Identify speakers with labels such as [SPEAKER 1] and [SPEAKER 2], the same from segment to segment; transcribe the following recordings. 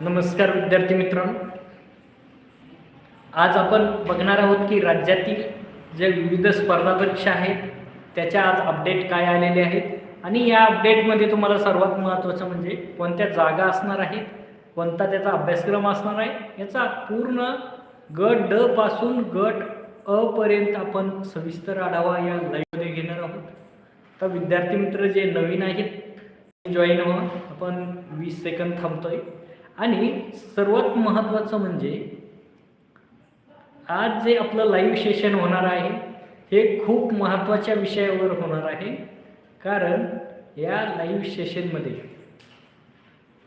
[SPEAKER 1] नमस्कार विद्यार्थी मित्रांनो. आज आपण बघणार आहोत की राज्यातील जे विविध स्पर्धा परीक्षा आहेत त्याच्या आज अपडेट काय आलेले आहेत आणि या अपडेटमध्ये तुम्हाला सर्वात महत्त्वाचं म्हणजे कोणत्या जागा असणार आहेत कोणता त्याचा अभ्यासक्रम असणार आहे याचा पूर्ण गट ड पासून गट अ पर्यंत आपण सविस्तर आढावा या लाईव्हमध्ये घेणार आहोत. तर विद्यार्थी मित्र जे नवीन आहेत जॉईन व्हा. आपण वीस सेकंद थांबतोय. आणि सर्वात महत्त्वाचं म्हणजे आज जे आपलं लाईव्ह सेशन होणार आहे हे खूप महत्त्वाच्या विषयावर होणार आहे. कारण या लाईव्ह सेशनमध्ये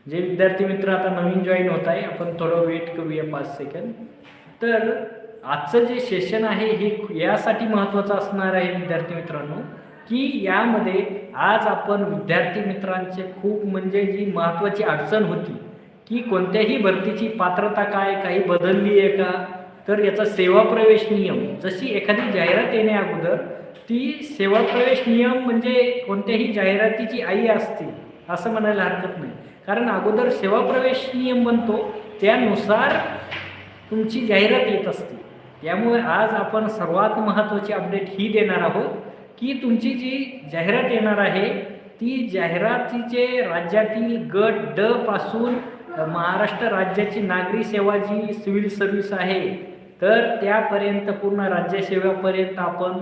[SPEAKER 1] जे विद्यार्थी मित्र आता नवीन जॉईन होत आहे आपण थोडं वेट करूया पाच सेकंद तर आजचं जे सेशन आहे हे यासाठी महत्त्वाचं असणार आहे विद्यार्थी मित्रांनो की यामध्ये आज आपण विद्यार्थी मित्रांचे खूप म्हणजे जी महत्त्वाची अडचण होती की कोणत्याही भरतीची पात्रता काय काही बदलली आहे का? तर याचा सेवा प्रवेश नियम जशी एखादी जाहिरात येण्या अगोदर ती सेवा प्रवेश नियम म्हणजे कोणत्याही जाहिरातीची आई असते असं म्हणायला हरकत नाही. कारण अगोदर सेवा प्रवेश नियम बनतो त्यानुसार तुमची जाहिरात येत असते. त्यामुळे आज आपण सर्वात महत्त्वाची अपडेट ही देणार आहोत की तुमची जी जाहिरात येणार आहे ती जाहिरातीचे राज्यातील गट ड पासून महाराष्ट्र राज्याची नागरी सेवा जी सिव्हिल सर्व्हिस आहे तर त्यापर्यंत पूर्ण राज्यसेवेपर्यंत आपण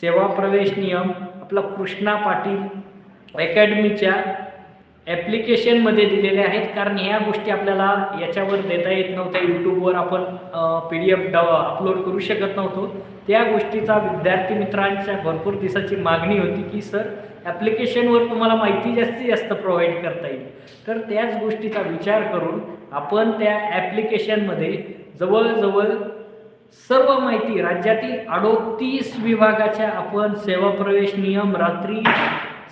[SPEAKER 1] सेवा प्रवेश नियम आपला कृष्णा पाटील अकॅडमीच्या ॲप्लिकेशनमध्ये दिलेले आहेत. कारण ह्या गोष्टी आपल्याला याच्यावर देता येत नव्हत्या. यूट्यूबवर आपण पी डी एफ ड अपलोड करू शकत नव्हतो. त्या गोष्टीचा विद्यार्थी मित्रांच्या भरपूर दिवसाची मागणी होती की सर ॲप्लिकेशनवर तुम्हाला माहिती जास्तीत जास्त प्रोव्हाइड करता येईल. तर त्याच गोष्टीचा विचार करून आपण त्या ॲप्लिकेशनमध्ये जवळजवळ सर्व माहिती राज्यातील अडोतीस विभागाच्या आपण सेवा प्रवेश नियम रात्री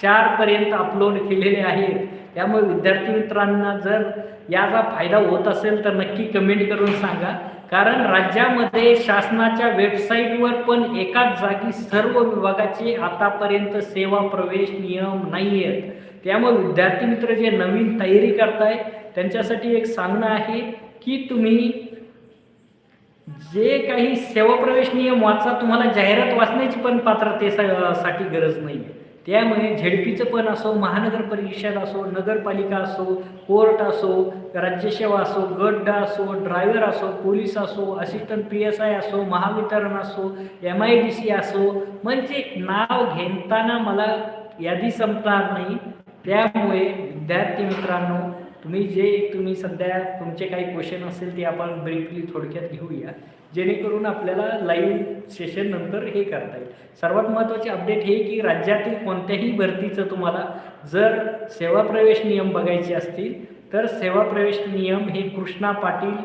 [SPEAKER 1] चारपर्यंत अपलोड केलेले आहेत. त्यामुळे विद्यार्थी मित्रांना जर याचा फायदा होत असेल तर नक्की कमेंट करून सांगा. कारण राज्यामध्ये शासनाच्या वेबसाईटवर पण एकाच जागी सर्व विभागाचे आतापर्यंत सेवा प्रवेश नियम नाही आहेत त्यामुळे विद्यार्थी मित्र जे नवीन तयारी करताय त्यांच्यासाठी एक सांगणं आहे की तुम्ही जे काही सेवा प्रवेश नियम वाचा तुम्हाला जाहिरात वाचण्याची पण पात्रतेसाठी गरज नाही आहे त्यामुळे झेडपीचं पण असो महानगर परिषद असो नगरपालिका असो कोर्ट असो राज्यसेवा असो गट असो ड्रायव्हर असो पोलीस असो असिस्टंट पी एस आय असो महावितरण असो एम आय डी सी असो म्हणजे नाव घेताना मला यादी संपणार नाही. त्यामुळे विद्यार्थी मित्रांनो तुम्ही जे तुम्ही सध्या तुमचे काही क्वेश्चन असेल ते आपण ब्रीफली थोडक्यात घेऊया. जेणेकरून आपल्याला लाईव्ह सेशन नंतर हे करता येईल. सर्वात महत्त्वाचे अपडेट हे की राज्यातील कोणत्याही भरतीचं तुम्हाला जर सेवा प्रवेश नियम बघायचे असतील तर सेवा प्रवेश नियम हे कृष्णा पाटील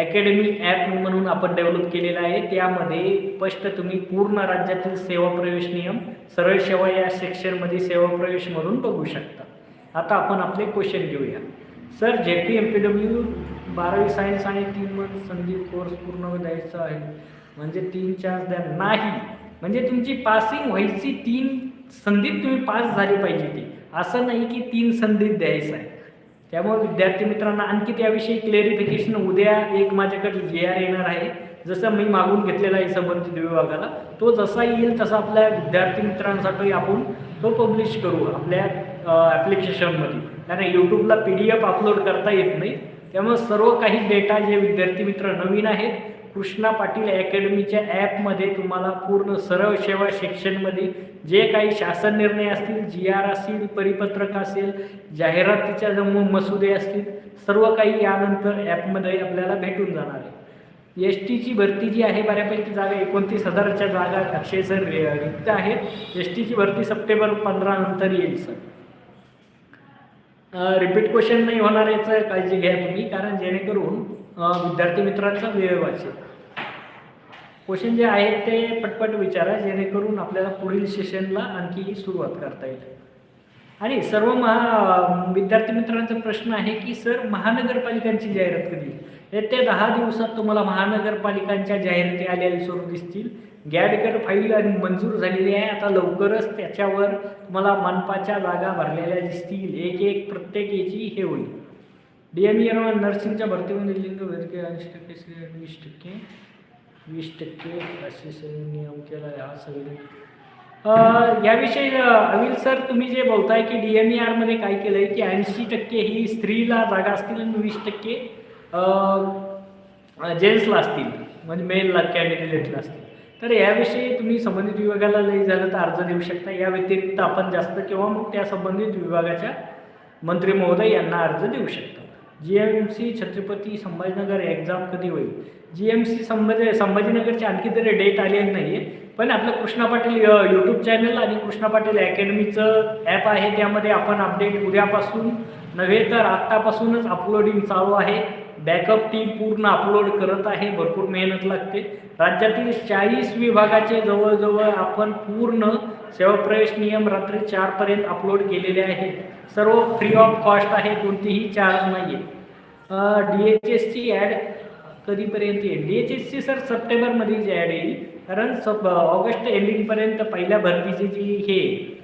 [SPEAKER 1] अकॅडमी ॲप म्हणून आपण डेव्हलप केलेलं आहे. त्यामध्ये स्पष्ट तुम्ही पूर्ण राज्यातील सेवा प्रवेश नियम सरळ सेवा या सेक्शनमध्ये सेवा प्रवेश म्हणून बघू शकता. आता आपण आपले क्वेश्चन घेऊया. सर जे पी एम पी डब्ल्यू बारावी सायन्स आणि तीन मंथ संधी कोर्स पूर्ण द्यायचा आहे. म्हणजे तीन चान्स द्या. नाही म्हणजे तुमची पासिंग व्हायची तीन संधीत तुम्ही पास झाली पाहिजे ती. असं नाही की तीन संधीत द्यायचं आहे. त्यामुळे विद्यार्थी मित्रांना आणखी त्याविषयी क्लेरिफिकेशन उद्या एक माझ्याकडे जे आर येणार आहे. जसं मी मागून घेतलेला आहे संबंधित विभागाला तो जसा येईल तसा आपल्या विद्यार्थी मित्रांसाठी आपण तो पब्लिश करू आपल्या ॲप्लिकेशनमध्ये कारण यूट्यूबला पी डी एफ अपलोड करता येत नाही. त्यामुळे सर्व काही डेटा जे विद्यार्थी मित्र नवीन आहेत कृष्णा पाटील अकॅडमीच्या ॲपमध्ये तुम्हाला पूर्ण सरळ सेवा सेक्शनमध्ये जे काही शासन निर्णय असतील जी आर असतील परिपत्रक असेल जाहिरातीच्या जमू मसुदे असतील सर्व काही यानंतर ॲपमध्ये आपल्याला भेटून जाणार आहे. एस टीची भरती जी आहे बऱ्यापैकी जागा एकोणतीस हजाराच्या जागा अक्षय सर रिक्त आहेत. एस टीची भरती सप्टेंबर पंधरा नंतर येईल सर. रिपीट क्वेश्चन नाही होणार याचं काळजी घ्या तुम्ही कारण जेणेकरून विद्यार्थी मित्रांचा वेळ वाचेल. क्वेश्चन जे आहेत ते पटपट विचारा जेणेकरून आपल्याला पुढील सेशनला आणखी सुरुवात करता येईल. आणि सर्व महा विद्यार्थी मित्रांचा प्रश्न आहे की सर महानगरपालिकांची जाहिरात कधी? येत्या दहा दिवसात तुम्हाला महानगरपालिकांच्या जाहिराती आलेल्या स्वरूप दिसतील. गॅडकर फाईल आणि मंजूर झालेली आहे. आता लवकरच त्याच्यावर तुम्हाला मनपाच्या जागा भरलेल्या दिसतील. एक एक प्रत्येक याची हे होईल. डी एम ई नर्सिंगच्या भरतीमध्ये लिंग वेदके ऐंशी टक्के वीस टक्के वीस टक्के असे सगळे नियम केला आहे हा सगळे. याविषयी अ, अनिल सर तुम्ही जे बोलताय की डी एम ई आरमध्ये काय केलं आहे की ऐंशी टक्के ही स्त्रीला जागा असतील आणि वीस टक्के जेंट्सला असतील. म्हणजे मेलला कॅन्डिडेटला असतील. तर याविषयी तुम्ही संबंधित विभागाला लई झालं तर अर्ज देऊ शकता. या व्यतिरिक्त आपण जास्त किंवा मग त्या संबंधित विभागाच्या मंत्री महोदय यांना अर्ज देऊ शकता. G M C Chhatrapati Sambhajinagar exam कधी होईल? जी एम सी संभाजी संभाजीनगरची आणखी तरी डेट आलेली नाही आहे पण आपलं कृष्णा पाटील यूट्यूब चॅनल आणि कृष्णा पाटील अकॅडमीचं ॲप आहे. त्यामध्ये आपण अपडेट उद्यापासून नव्हे तर आत्तापासूनच अपलोडिंग चालू आहे. बॅकअप टीम पूर्ण अपलोड करत आहे भरपूर मेहनत लागते. राज्यातील चाळीस विभागाचे जवळजवळ आपण पूर्ण सेवाप्रवेश नियम रात्री चारपर्यंत अपलोड केलेले आहे सर्व फ्री ऑफ कॉस्ट आहे कोणतीही चार्ज नाही आहे डी एच एसची ॲड कधीपर्यंत येईल? डी एच एसची सर सप्टेंबरमध्येच ॲड येईल. कारण सब ऑगस्ट एंडिंगपर्यंत पहिल्या भरतीची जी हे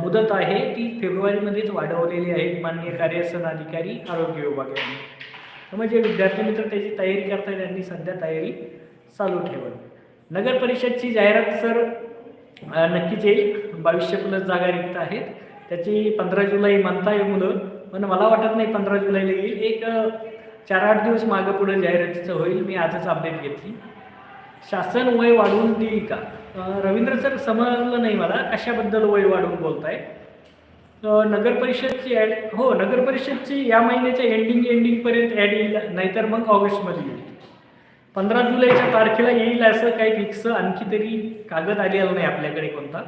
[SPEAKER 1] मुदत आहे ती फेब्रुवारीमध्येच वाढवलेली आहे माननीय कार्यसन अधिकारी आरोग्य विभागाने. त्यामुळे जे विद्यार्थी मित्र त्याची तयारी करतात त्यांनी सध्या तयारी चालू ठेवावी नगर परिषदची जाहिरात सर नक्कीच येईल. बावीसशे प्लस जागा रिक्त आहेत. त्याची पंधरा जुलै म्हणताय मुलं पण मला वाटत नाही पंधरा जुलैला येईल. एक चार आठ दिवस मागं पुढे जाहिरातीचं होईल. मी आजच अपडेट घेतली. शासन वय वाढवून देईल का? रवींद्र सर समजलं नाही मला कशाबद्दल वय वाढवून बोलताय. नगर परिषदची ॲड हो नगर परिषदची या महिन्याच्या एंडिंग एंडिंगपर्यंत ॲड येईल नाहीतर मग ऑगस्टमध्ये येईल. पंधरा जुलैच्या तारखेला येईल असं काही फिक्स आणखी तरी कागद आलेला नाही आपल्याकडे कोणता.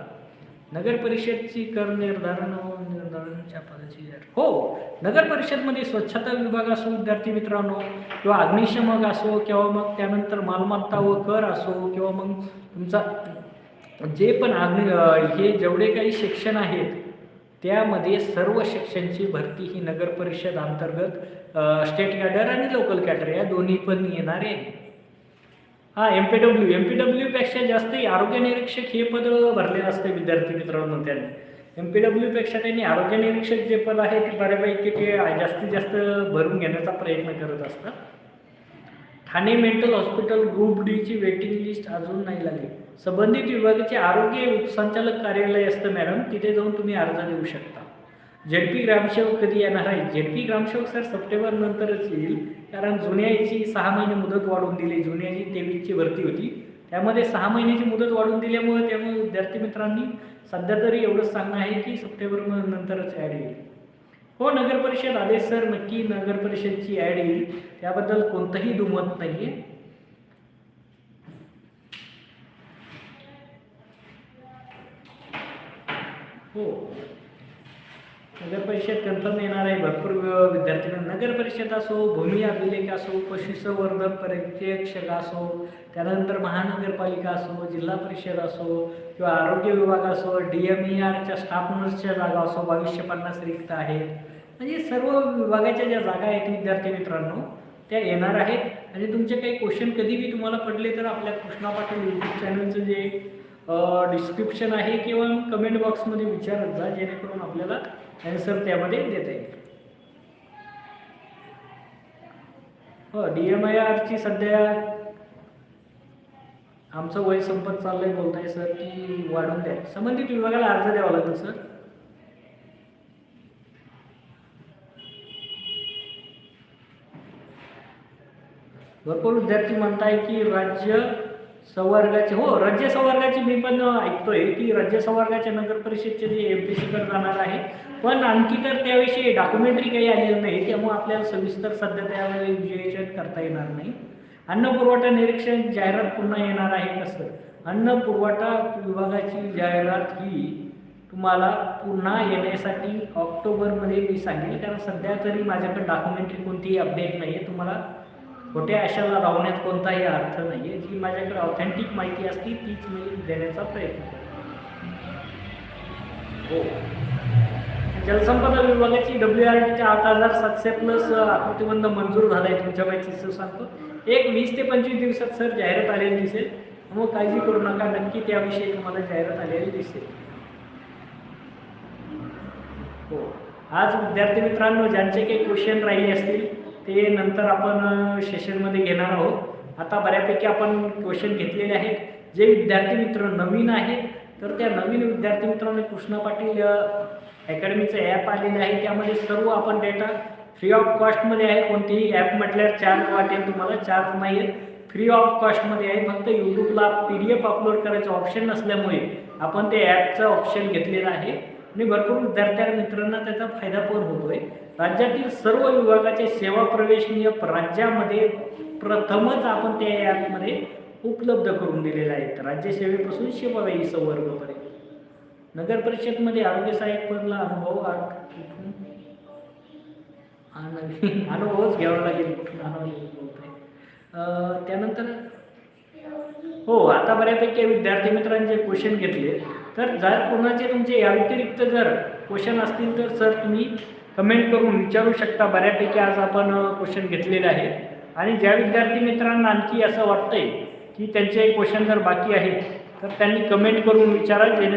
[SPEAKER 1] नगर परिषदची कर निर्धारण हो, निर्धारणच्या पदाची हो नगर परिषदमध्ये स्वच्छता विभाग असो विद्यार्थी मित्रांनो किंवा अग्निशमक असो किंवा मग त्यानंतर मालमत्ता व कर असो किंवा मग तुमचा जे पण अग्नि हे जेवढे काही शिक्षण आहेत त्यामध्ये सर्व शिक्षणची भरती ही नगर परिषद अंतर्गत स्टेट कॅडर आणि लोकल कॅडर या दोन्ही पण येणार आहे. हा M P W M P डब्ल्यूपेक्षा जास्त आरोग्य निरीक्षक हे पद भरलेलं असते विद्यार्थी मित्रांनो त्यांनी. एम पी डब्ल्यूपेक्षा त्यांनी आरोग्य निरीक्षक जे पद आहे ते बऱ्यापैकी ते जास्तीत जास्त भरून घेण्याचा प्रयत्न करत असतात. ठाणे मेंटल हॉस्पिटल ग्रुप डीची वेटिंग लिस्ट अजून नाही लागली. संबंधित विभागाचे आरोग्य उपसंचालक कार्यालय असतं मॅडम तिथे जाऊन तुम्ही अर्ज देऊ शकता. झेडपी ग्रामसेवक कधी येणार आहे? झेडपी ग्रामसेवक सर सप्टेंबर नंतरच येईल कारण जुन्याची सहा महिने मुदत वाढवून दिली. जुन्याची तेवीसची भरती होती. त्यामध्ये सहा महिन्याची मुदत वाढवून दिल्यामुळे त्यामुळे विद्यार्थी मित्रांनी सध्या तरी एवढंच सांगणं आहे की सप्टेंबर नंतरच ॲड येईल. हो नगरपरिषद आदेश सर नक्की नगरपरिषदची ॲड येईल. त्याबद्दल कोणतंही दुमत नाही आहे हो. नगर परिषद कन्फर्म येणार आहे. भरपूर विद्यार्थ्यांना नगर परिषद असो भूमी अभिलेख असो पशुसंवर्धन पर्यवेक्षक असो त्यानंतर महानगरपालिका असो जिल्हा परिषद असो किंवा आरोग्य विभाग असो डी एम ई आरच्या स्टाफ नर्सच्या जागा असो बावीसशे पन्नास रिक्त आहेत. म्हणजे सर्व विभागाच्या ज्या जागा आहेत विद्यार्थी मित्रांनो त्या येणार आहेत. आणि तुमचे काही क्वेश्चन कधी बी तुम्हाला पडले तर आपल्या कृष्णा पाटील यूट्यूब चॅनलचं जे डिस्क्रिप्शन आहे किंवा कमेंट बॉक्समध्ये विचारत जा जेणेकरून आपल्याला ॲन्सर त्यामध्ये देता येईल. हो डी एम आय आरची सध्या आमचं वय संपत चाललंय बोलताय सर की वाढवून द्या. संबंधित विभागाला अर्ज द्यावा लागेल सर. भरपूर विद्यार्थी म्हणताय की राज्य संवर्गाचे हो राज्य संवर्गाची मी पण ऐकतोय की राज्य संवर्गाच्या नगर परिषदचे जे एम पी सीकडे जाणार आहे. पण आणखी तर त्याविषयी डॉक्युमेंटरी काही आलेलं नाही त्यामुळे आपल्याला सविस्तर सध्या त्यावेळी विजयचन करता येणार नाही. अन्न पुरवठा निरीक्षण जाहिरात पुन्हा येणार आहे कसं? अन्न पुरवठा विभागाची जाहिरात ही तुम्हाला पुन्हा येण्यासाठी ऑक्टोबरमध्ये मी सांगेल कारण सध्या तरी माझ्याकडे डॉक्युमेंटरी कोणतीही अपडेट नाही आहे तुम्हाला खोट्या आशाला लावण्यात कोणताही अर्थ नाही आहे जी माझ्याकडे ऑथेंटिक माहिती असती तीच मी देण्याचा प्रयत्न हो. जलसंपदा विभागाची डब्ल्यू आर टीच्या आठ हजार सातशे प्लस आकृतीबंध मंजूर झाला आहे तुमच्या माहितीचं सांगतो. एक वीस ते पंचवीस दिवसात सर जाहिरात आलेली दिसेल. मग काळजी करू नका नक्की त्याविषयी तुम्हाला जाहिरात आलेली दिसेल. हो. आज विद्यार्थी मित्रांनो ज्यांचे काही क्वेश्चन राहिले असतील ते नंतर आपण सेशनमध्ये घेणार आहोत. आता बऱ्यापैकी आपण क्वेश्चन घेतलेले आहेत. जे विद्यार्थी मित्र नवीन आहेत तर त्या नवीन विद्यार्थी मित्रांनी कृष्णा पाटील अकॅडमीचं ॲप आलेलं आहे. त्यामध्ये सर्व आपण डेटा फ्री ऑफ कॉस्टमध्ये आहे. कोणतीही ॲप म्हटल्यावर चार्ज वाटेल तुम्हाला चार्ज नाही आहेत फ्री ऑफ कॉस्टमध्ये आहे. फक्त यूट्यूबला पी डी एफ अपलोड करायचं ऑप्शन नसल्यामुळे आपण ते ॲपचं ऑप्शन घेतलेलं आहे. आणि भरपूर विद्यार्थ्या मित्रांना त्याचा फायदा पण होतोय. राज्यातील सर्व विभागाचे सेवा प्रवेश नियम राज्यामध्ये प्रथमच आपण त्या ॲपमध्ये उपलब्ध करून दिलेले आहेत. राज्यसेवेपासून सेवावाई संवर्गपर्यंत नगर परिषदमध्ये आरोग्य सहाय्यक पदला अनुभव अनुभवच घ्यावा लागेल. कुठून अनुभव त्यानंतर हो आता बऱ्यापैकी विद्यार्थी मित्रांचे क्वेश्चन घेतले. तर जर कोणाचे तुमचे या व्यतिरिक्त जर क्वेश्चन असतील तर सर तुम्ही कमेंट करून विचारू शकता. बऱ्यापैकी आज आपण क्वेश्चन घेतलेले आहेत. आणि ज्या विद्यार्थी मित्रांना आणखी असं वाटतंय की त्यांचे क्वेश्चन जर बाकी आहेत तर त्यांनी कमेंट करून विचारा जेणे